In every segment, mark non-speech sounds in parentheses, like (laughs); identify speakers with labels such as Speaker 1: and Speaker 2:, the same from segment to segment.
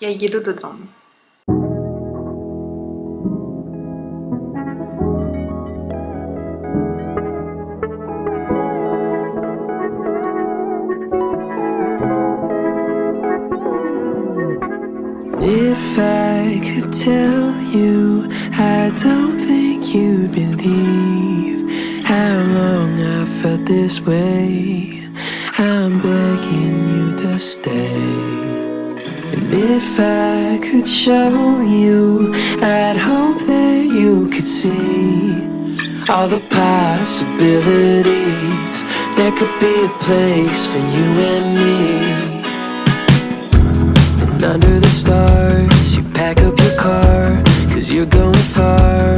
Speaker 1: Я їду додому.
Speaker 2: Possibilities. There could be a place for you and me. And under the stars, you pack up your car, cause you're going far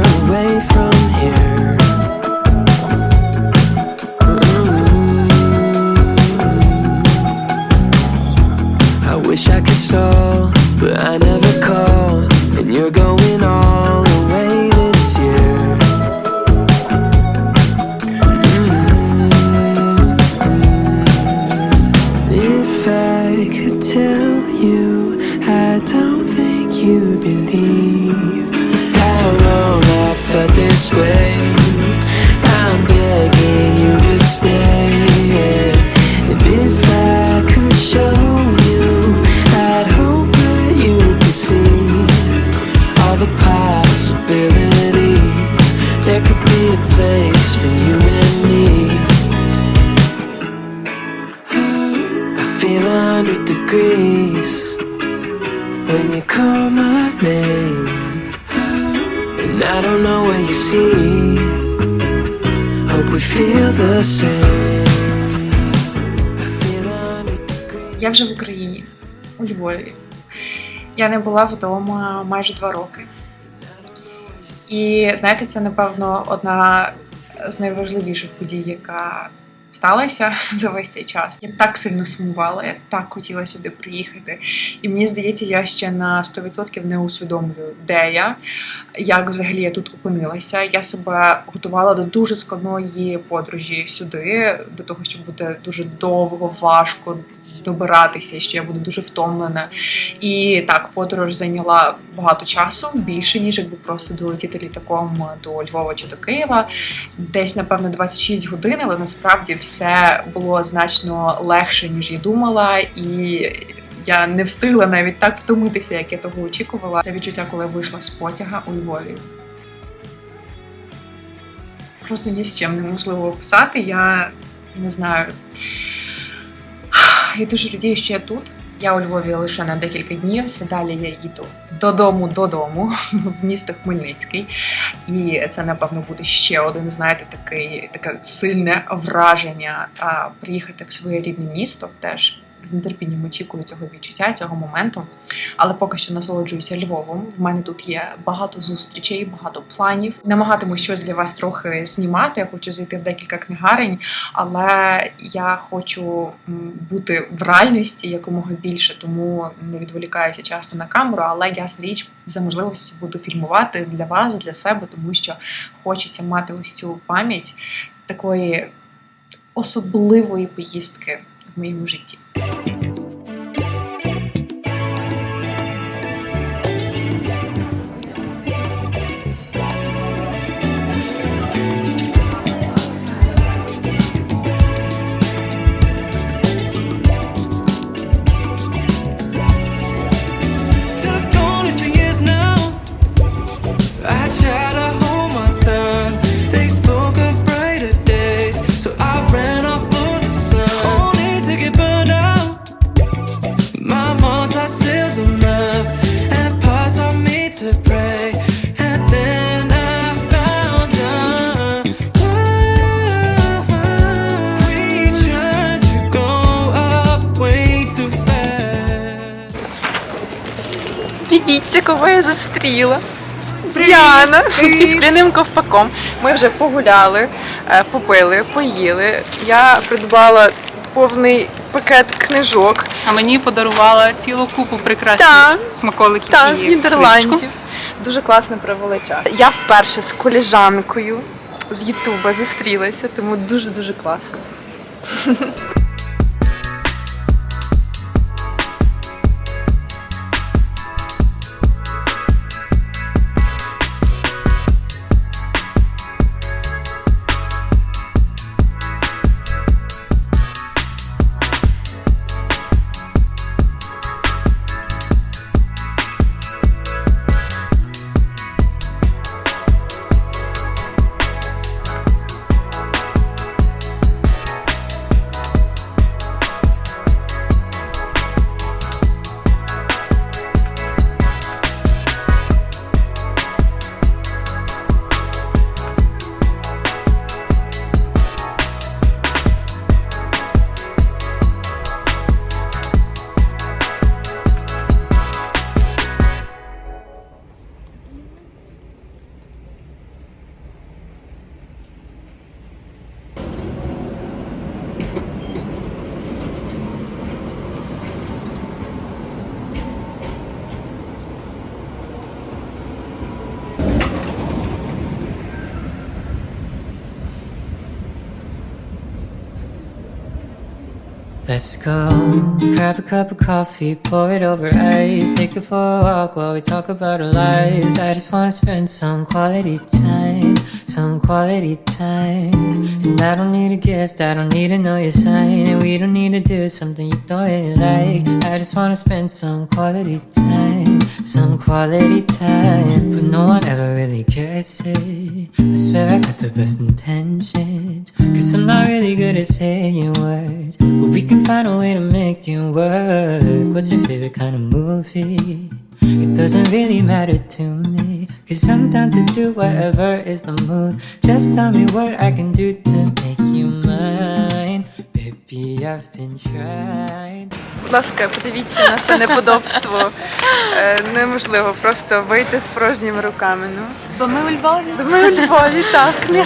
Speaker 1: Вже в Україні, у Львові. Я не була вдома майже два роки. І знаєте, це, напевно, одна з найважливіших подій, яка сталася (laughs) за весь цей час. Я так сильно сумувала, я так хотіла сюди приїхати. І мені здається, я ще на 100% не усвідомлюю, де я, як взагалі я тут опинилася. Я себе готувала до дуже складної подорожі сюди, до того, що буде дуже довго, важко добиратися, що я буду дуже втомлена. І так, подорож зайняла багато часу, більше ніж якби просто долетіти літаком до Львова чи до Києва. Десь, напевно, 26 годин, але насправді все було значно легше, ніж я думала, і я не встигла навіть так втомитися, як я того очікувала. Це відчуття, коли вийшла з потяга у Львові. Просто ні з чим неможливо описати. Я не знаю. Я дуже радію, що я тут. Я у Львові лише на декілька днів. Далі я їду додому, додому (laughs) в місто Хмельницький. І це, напевно, буде ще один, знаєте, такий таке сильне враження а, приїхати в своє рідне місто. Теж з нетерпінням очікую цього відчуття, цього моменту. Але поки що насолоджуюся Львовом. В мене тут є багато зустрічей, багато планів. Намагатиму щось для вас трохи знімати. Я хочу зайти в декілька книгарень, але я хочу бути в реальності якомога більше, тому не відволікаюся часто на камеру. Але ясна річ за можливості буду фільмувати для вас, для себе, тому що хочеться мати ось цю пам'ять такої особливої поїздки в моєму житті. Зустріла. Діана під скляним ковпаком. Ми вже погуляли, е, попили, поїли. Я придбала повний пакет книжок
Speaker 3: А мені подарувала цілу купу прекрасних
Speaker 1: Та.
Speaker 3: смаколиків
Speaker 1: та
Speaker 3: і
Speaker 1: з
Speaker 3: книжку.
Speaker 1: Нідерландів. Дуже класно провели час. Я вперше з коліжанкою з Ютуба зустрілася, тому дуже дуже класно.
Speaker 4: Let's go. Grab a cup of coffee, pour it over ice. Take it for a walk while we talk about our lives. I just wanna spend some quality time, some quality time. And I don't need a gift, I don't need to know your sign. And we don't need to do something you don't really like. I just wanna spend some quality time, some quality time. But no one ever really gets it. I swear I got the best intentions. Cause I'm not really good at saying words. But we can find a way to make it work. What's your favorite kind of movie? It doesn't really matter to me. Cause I'm down to do whatever is the mood. Just tell me what I can do to make you mine. Baby, I've been trying.
Speaker 2: Будь ласка, подивіться на це неподобство. Е, Неможливо просто вийти з порожніми руками. Ну.
Speaker 3: Бо ми у Львові.
Speaker 2: Ми у Львові, так, не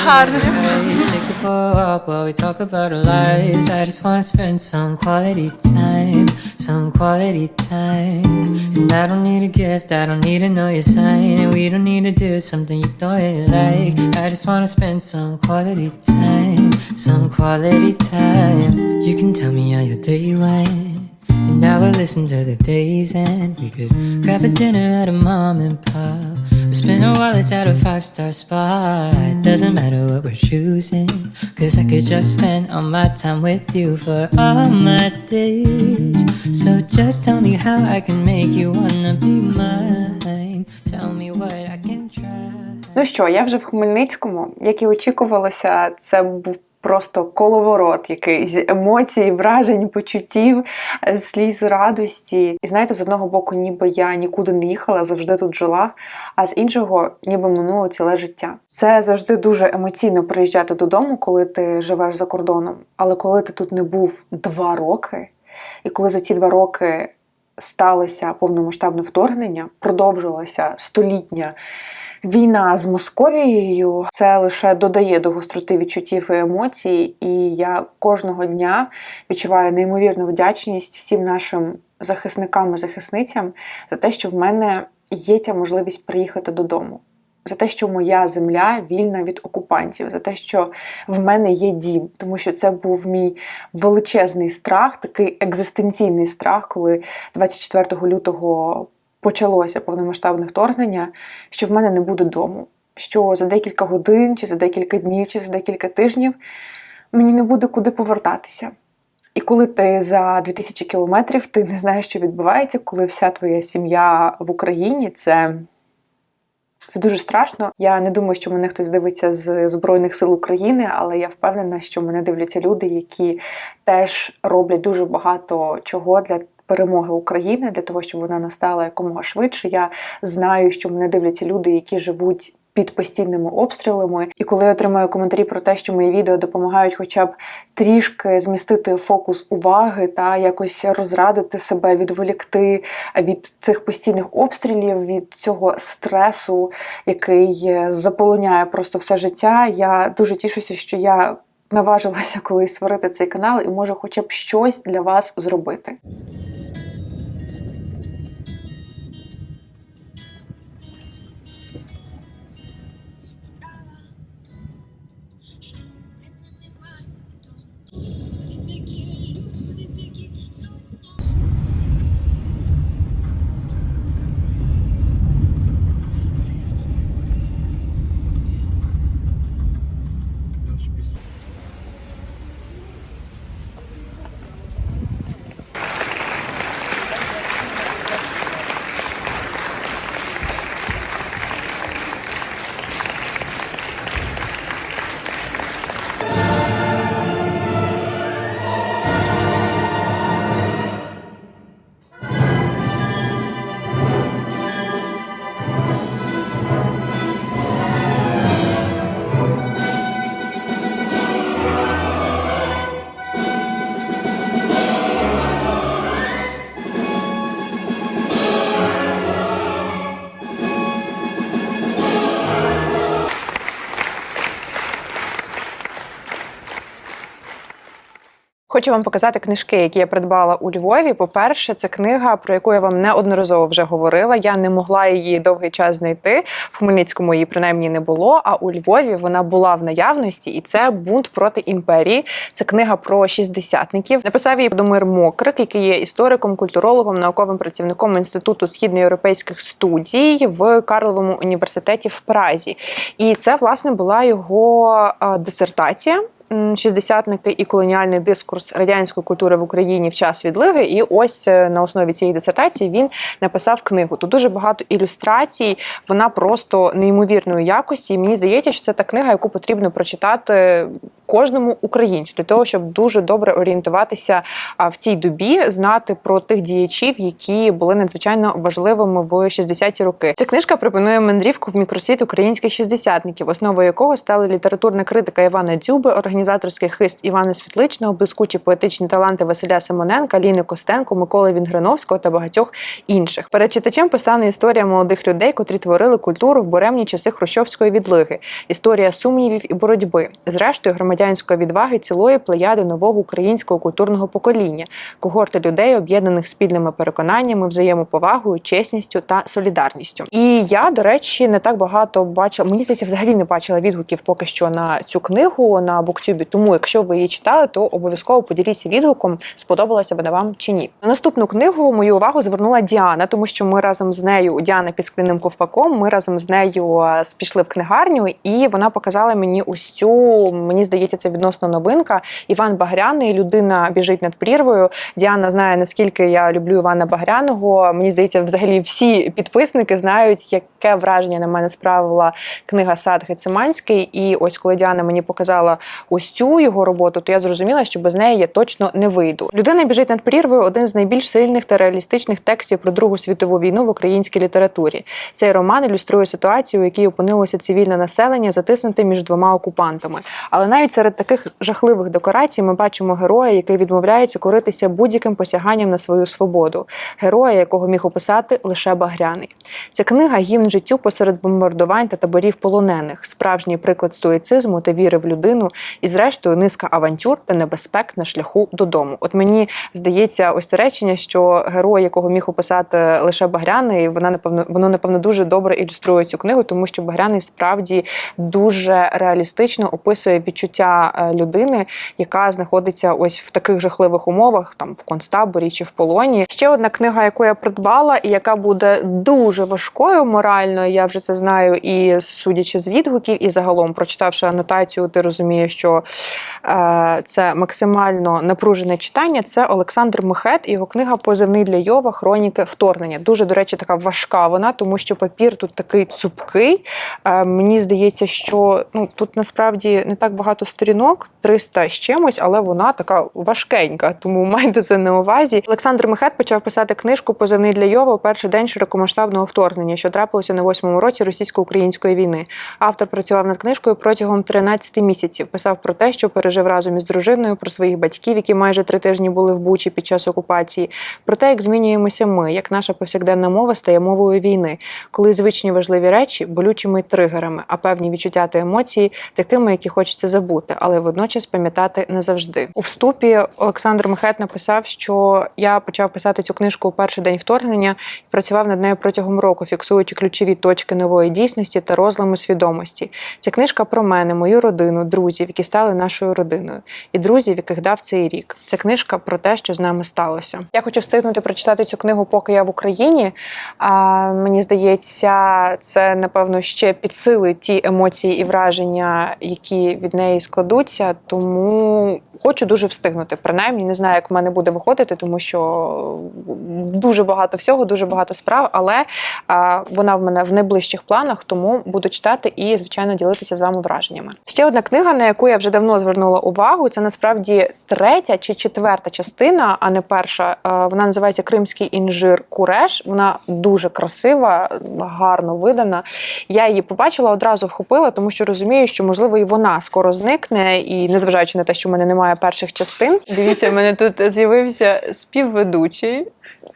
Speaker 4: for a walk while we talk about our lives. I just wanna spend some quality time, some quality time. And I don't need a gift, I don't need to know your sign. And we don't need to do something you don't really like. I just wanna spend some quality time, some quality time. You can tell me how your day went. And I will listen to the days end. We could grab a dinner at a mom and pop. Or spend our wallets at a five star spot. Doesn't matter what we're choosing. Cause I could just spend all my time with you for all my days. So just tell me how I can make you wanna be mine. Tell me what I can try.
Speaker 1: Ну що, я вже в Хмельницькому, як і очікувалося, це був просто коловорот якийсь емоцій, вражень, почуттів, е, сліз радості. І знаєте, з одного боку, ніби я нікуди не їхала, завжди тут жила, а з іншого, ніби минуло ціле життя. Це завжди дуже емоційно приїжджати додому, коли ти живеш за кордоном. Але коли ти тут не був два роки, і коли за ці два роки сталося повномасштабне вторгнення, продовжилася столітня війна з Московією, це лише додає до гостроти відчуттів і емоцій. І я кожного дня відчуваю неймовірну вдячність всім нашим захисникам і захисницям за те, що в мене є ця можливість приїхати додому. За те, що моя земля вільна від окупантів, за те, що в мене є дім, тому що це був мій величезний страх, такий екзистенційний страх, коли 24 лютого почалося повномасштабне вторгнення, що в мене не буде дому. Що за декілька годин, чи за декілька днів, чи за декілька тижнів мені не буде куди повертатися. І коли ти за 2000 кілометрів ти не знаєш, що відбувається, коли вся твоя сім'я в Україні, це, це дуже страшно. Я не думаю, що мене хтось дивиться з Збройних сил України, але я впевнена, що мене дивляться люди, які теж роблять дуже багато чого для перемоги України, для того, щоб вона настала якомога швидше. Я знаю, що мене дивляться люди, які живуть. Під постійними обстрілами, і коли я отримую коментарі про те, що мої відео допомагають, хоча б трішки змістити фокус уваги та якось розрадити себе, відволікти від цих постійних обстрілів, від цього стресу, який заполоняє просто все життя. Я дуже тішуся, що я наважилася (laughs) колись створити цей канал і можу хоча б щось для вас зробити. Хочу вам показати книжки, які я придбала у Львові. По-перше, це книга, про яку я вам неодноразово вже говорила. Я не могла її довгий час знайти. В Хмельницькому її принаймні не було. А у Львові вона була в наявності, і це бунт проти імперії. Це книга про шістдесятників. Написав її Домир Мокрик, який є істориком, культурологом, науковим працівником інституту східноєвропейських студій в Карловому університеті в Празі. І це власне була його дисертація. Шістдесятники і колоніальний дискурс радянської культури в Україні в час відлиги. І ось е, на основі цієї дисертації він написав книгу. Тут дуже багато ілюстрацій, вона просто неймовірної якості. І мені здається, що це та книга, яку потрібно прочитати кожному українцю для того, щоб дуже добре орієнтуватися в цій добі, знати про тих діячів, які були надзвичайно важливими в 60-ті роки. Ця книжка пропонує мандрівку в мікросвіт українських шістдесятників, основою якого стали літературна критика Івана Дзюби, організаторський хист Івана Світличного, блискучі поетичні таланти Василя Симоненка, Ліни Костенко, Миколи Вінгриновського та багатьох інших. Перед читачем постане історія молодих людей, котрі творили культуру в буремні часи хрущовської відлиги, історія сумнівів і боротьби, зрештою громадянської відваги цілої плеяди нового українського культурного покоління, когорти людей, об'єднаних спільними переконаннями, взаємоповагою, чесністю та солідарністю. І я, до речі, не так багато бачила. Мені здається, взагалі не бачила відгуків поки що на цю книгу на Буктюбі. Тому, якщо ви її читали, то обов'язково поділіться відгуком, сподобалася вона вам чи ні. На наступну книгу мою увагу звернула Діана, тому що ми разом з нею Діана під скляним ковпаком. Ми разом з нею пішли в книгарню, і вона показала мені цю, мені здається, це відносно новинка. Іван Багряний, людина біжить над прірвою. Діана знає наскільки я люблю Івана Багряного. Мені здається, взагалі всі підписники знають, яке враження на мене справила книга Сад Гециманський. І ось коли Діана мені показала ось цю його роботу, то я зрозуміла, що без неї я точно не вийду. Людина біжить над прірвою один з найбільш сильних та реалістичних текстів про Другу світову війну в українській літературі. Цей роман ілюструє ситуацію, у якій опинилося цивільне населення, затиснуте між двома окупантами. Але навіть серед таких жахливих декорацій ми бачимо героя, який відмовляється коритися будь-яким посяганням на свою свободу, героя, якого міг описати лише Багряний. Ця книга гімн життю посеред бомбардувань та таборів полонених, справжній приклад стоїцизму та віри в людину, зрештою низка авантюр та небезпек на шляху додому. От мені здається, ось це речення, що герой, якого міг описати лише Багряний, вона напевно воно напевно дуже добре ілюструє цю книгу, тому що Багряний справді дуже реалістично описує відчуття е, людини, яка знаходиться ось в таких жахливих умовах, там в концтаборі чи в полоні. Ще одна книга, яку я придбала, і яка буде дуже важкою морально. Я вже це знаю, і судячи з відгуків, і загалом прочитавши анотацію, ти розумієш, що е, це максимально напружене читання. Це Олександр Мехет і його книга Позивний для Йова Хроніки вторгнення. Дуже, до речі, така важка вона, тому що папір тут такий цупкий. Е, мені здається, що ну тут насправді не так багато сторінок, 300 з чимось, але вона така важкенька, тому (laughs) майте це на увазі. Олександр Мехет почав писати книжку Позивний для Йова у перший день широкомасштабного вторгнення, що трапилося на восьмому році російсько-української війни. Автор працював над книжкою протягом 13 місяців. Писав про те, що пережив разом із дружиною, про своїх батьків, які майже три тижні були в Бучі під час окупації, про те, як змінюємося ми, як наша повсякденна мова стає мовою війни, коли звичні важливі речі болючими тригерами, а певні відчуття та емоції такими, які хочеться забути, але водночас пам'ятати назавжди. У вступі Олександр Мехет написав, що я почав писати цю книжку у перший день вторгнення і працював над нею протягом року, фіксуючи ключові точки нової дійсності та розлами свідомості. Ця книжка про мене, мою родину, друзів, які стали нашою родиною, і друзів, яких дав цей рік. Це книжка про те, що з нами сталося. Я хочу встигнути прочитати цю книгу, поки я в Україні. А, мені здається, це напевно ще підсилить ті емоції і враження, які від неї складуться. Тому хочу дуже встигнути. Принаймні, не знаю, як в мене буде виходити, тому що дуже багато всього, дуже багато справ, але а, вона в мене в найближчих планах, тому буду читати і, звичайно, ділитися з вами враженнями. Ще одна книга, на яку я вже давно звернула увагу, це насправді третя чи четверта частина, а не перша. Вона називається Кримський інжир Куреш. Вона дуже красива, гарно видана. Я її побачила, одразу вхопила, тому що розумію, що можливо і вона скоро зникне, і незважаючи на те, що в мене немає перших частин. Дивіться, в мене тут з'явився співведучий.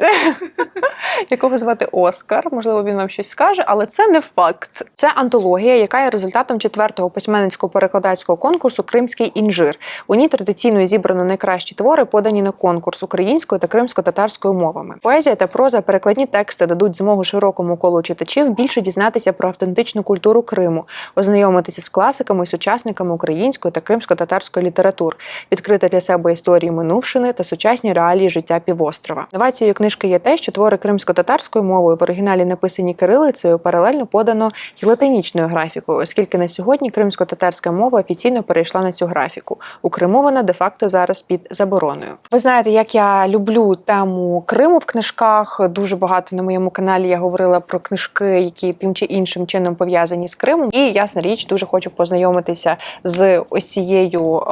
Speaker 1: (laughs) якого звати Оскар. Можливо, він вам щось скаже, але це не факт. Це антологія, яка є результатом четвертого письменницького перекладацького конкурсу Кримський інжир. У ній традиційно зібрано найкращі твори, подані на конкурс українською та кримсько-татарською мовами. Поезія та проза, перекладні тексти дадуть змогу широкому колу читачів більше дізнатися про автентичну культуру Криму, ознайомитися з класиками і сучасниками української та кримсько-татарської літератур, відкрити для себе історії минувшини та сучасні реалії життя півострова. Новацією книжки є те, що твори кримсько-татарською мовою в оригіналі написані кирилицею, паралельно подано й латинічною графікою, оскільки на сьогодні кримсько-татарська мова офіційно перейшла на цю графіку. У Криму вона де-факто зараз під забороною. Ви знаєте, як я люблю тему Криму в книжках. Дуже багато на моєму каналі я говорила про книжки, які тим чи іншим чином пов'язані з Кримом. І ясна річ, дуже хочу познайомитися з ось цією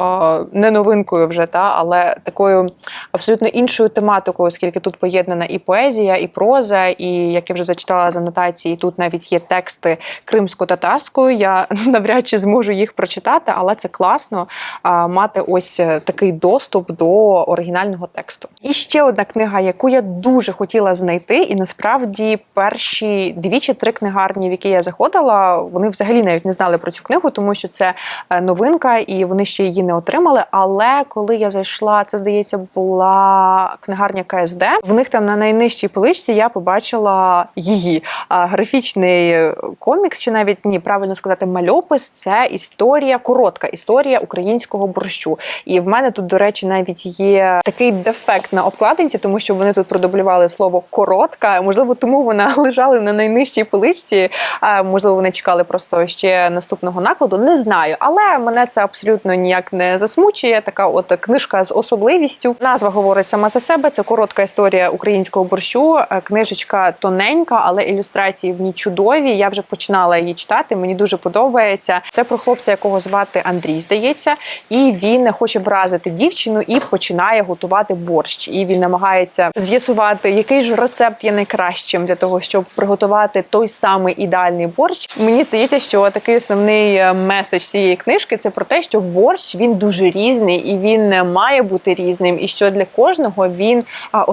Speaker 1: не новинкою вже та, але такою абсолютно іншою тематикою, оскільки тут поєднана і поезія, і проза, і як я вже зачитала з анотації, тут навіть є тексти кримсько-татарською. Я (laughs) навряд чи зможу їх прочитати, але це класно мати ось е, такий доступ до оригінального тексту. І ще одна книга, яку я дуже хотіла знайти, і насправді перші дві чи три книгарні, в які я заходила, вони взагалі навіть не знали про цю книгу, тому що це е, новинка, і вони ще її не отримали. Але коли я зайшла, це здається, була книгарня КСД. В них там на найнижчій поличці я побачила її А, графічний комікс, чи навіть ні, правильно сказати, мальопис. Це історія, коротка історія українського борщу. І в мене тут, до речі, навіть є такий дефект на обкладинці, тому що вони тут продублювали слово коротка. Можливо, тому вона (laughs) лежала на найнижчій поличці. А можливо, вони чекали просто ще наступного накладу. Не знаю, але мене це абсолютно ніяк не засмучує. Така от книжка з особливістю. Назва говорить сама за себе. Це коротка історія українського борщу. Е, Книжечка тоненька, але ілюстрації в ній чудові. Я вже починала її читати. Мені дуже подобається. Це про хлопця, якого звати Андрій, здається, і він хоче вразити дівчину і починає готувати борщ. І він намагається з'ясувати, який ж рецепт є найкращим для того, щоб приготувати той самий ідеальний борщ. Мені здається, що такий основний е, меседж цієї книжки це про те, що борщ він дуже різний і він не має бути різним, і що для кожного він а,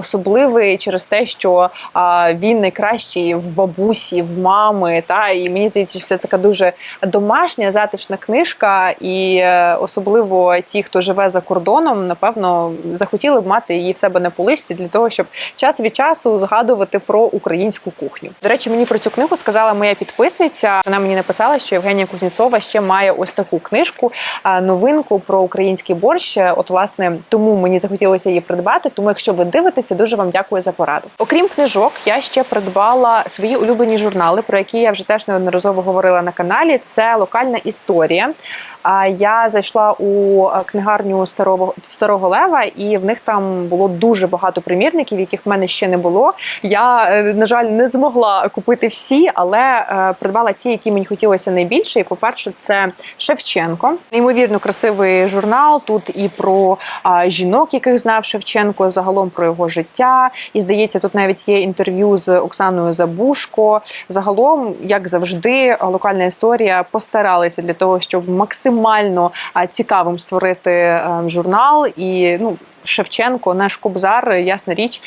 Speaker 1: особливий через те, що а, він найкращий в бабусі, в мами. Та і мені здається, що це така дуже домашня, затишна книжка, і е, особливо ті, хто живе за кордоном, напевно, захотіли б мати її в себе на поличці для того, щоб час від часу згадувати про українську кухню. До речі, мені про цю книгу сказала моя підписниця. Вона мені написала, що Євгенія Кузнєцова ще має ось таку книжку, новинку про український борщ. От, власне, тому мені захотілося її придбати. Тому, якщо ви дивитеся, дуже вам дякую за пораду. Окрім книжок, я ще придбала свої улюблені журнали, про які я вже теж неодноразово говорила на каналі. Це локальна історія. А я зайшла у е, книгарню старого старого лева, і в них там було дуже багато примірників, яких в мене ще не було. Я е, на жаль не змогла купити всі, але е, придбала ті, які мені хотілося найбільше. І по-перше, це Шевченко, неймовірно красивий журнал. Тут і про жінок, яких знав Шевченко, загалом про його життя. І здається, тут навіть є інтерв'ю з Оксаною Забушко. Загалом, як завжди, локальна історія постаралися для того, щоб максимально а, цікавим створити е, журнал і ну. Шевченко, наш Кобзар, ясна річ,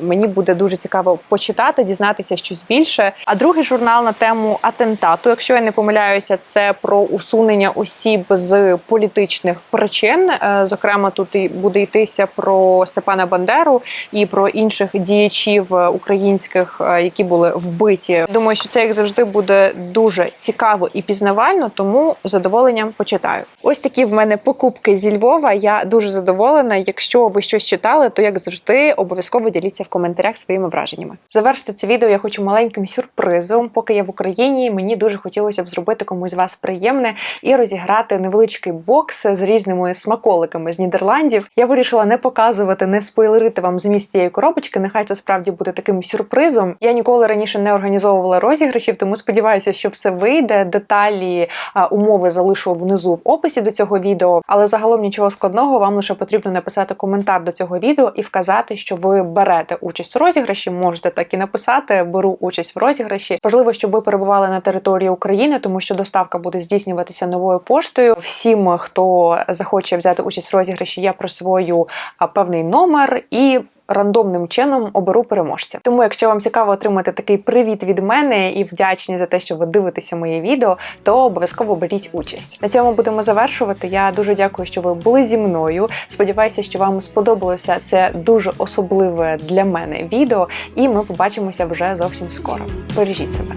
Speaker 1: мені буде дуже цікаво почитати, дізнатися щось більше. А другий журнал на тему атентату, якщо я не помиляюся, це про усунення осіб з політичних причин. Е, Зокрема, тут і буде йтися про Степана Бандеру і про інших діячів українських, е, які були вбиті. Думаю, що це як завжди буде дуже цікаво і пізнавально, тому з задоволенням почитаю. Ось такі в мене покупки зі Львова. Я дуже задоволена. Якщо ви щось читали, то як завжди обов'язково діліться в коментарях своїми враженнями. Завершити це відео я хочу маленьким сюрпризом. Поки я в Україні, мені дуже хотілося б зробити комусь з вас приємне і розіграти невеличкий бокс з різними смаколиками з Нідерландів. Я вирішила не показувати, не спойлерити вам зміст цієї коробочки. Нехай це справді буде таким сюрпризом. Я ніколи раніше не організовувала розіграшів, тому сподіваюся, що все вийде. Деталі умови залишу внизу в описі до цього відео. Але загалом нічого складного, вам лише потрібно написати коментар до цього відео і вказати, що ви берете участь у розіграші. Можете так і написати: беру участь в розіграші. Важливо, щоб ви перебували на території України, тому що доставка буде здійснюватися новою поштою. Всім, хто захоче взяти участь в розіграші, я присвою свою певний номер і рандомним чином оберу переможця. Тому, якщо вам цікаво отримати такий привіт від мене і вдячні за те, що ви дивитеся мої відео, то обов'язково беріть участь. На цьому будемо завершувати. Я дуже дякую, що ви були зі мною. Сподіваюся, що вам сподобалося це дуже особливе для мене відео, і ми побачимося вже зовсім скоро. Бережіть себе,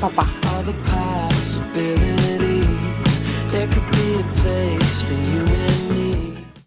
Speaker 1: Па-па!
Speaker 4: There could be a place for you